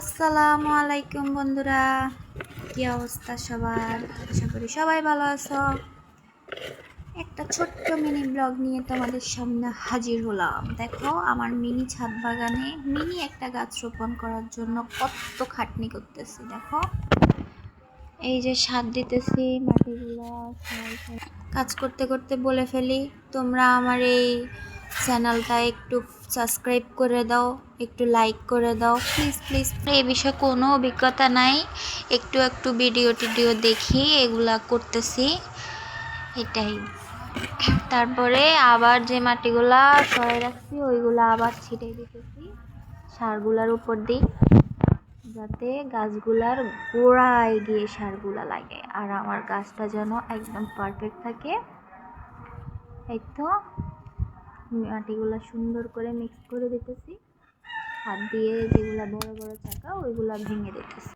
আসসালামু আলাইকুম বন্ধুরা। কি অবস্থা সবার? আশা করি সবাই ভালো আছো। একটা ছোট্ট মিনি ব্লগ নিয়ে তোমাদের সামনে হাজির হলাম। দেখো, আমার মিনি ছাদ বাগানে মিনি একটা গাছ রোপণ করার জন্য কত খাটনি করতেছি, দেখো। এই যে সার দিতেছি মাটিগুলো কাজ করতে করতে বলে ফেলি, তোমরা আমার এই চ্যানেলটা একটু সাবস্ক্রাইব করে দাও, একটু লাইক করে দাও। প্লিজ প্লিজ এই বিষয়ে কোনো অভিজ্ঞতা নাই। একটু একটু ভিডিও টিডিও দেখি, এগুলা করতেছি। এটাই। তারপরে আবার যে মাটিগুলা সরে রাখছি, ওইগুলা আবার ছিটে দিতেছি। সারগুলার উপর দিই, যাতে গাছগুলার গোড়ায় গিয়ে সারগুলা লাগে। আর আমার গাছটা যেন একদম পারফেক্ট থাকে। এই তো। মাটিগুলা সুন্দর করে মিক্স করে দিতেছি। হাত দিয়ে যেগুলো বড় বড় চাকা, ওইগুলো ভেঙে দিতেছি।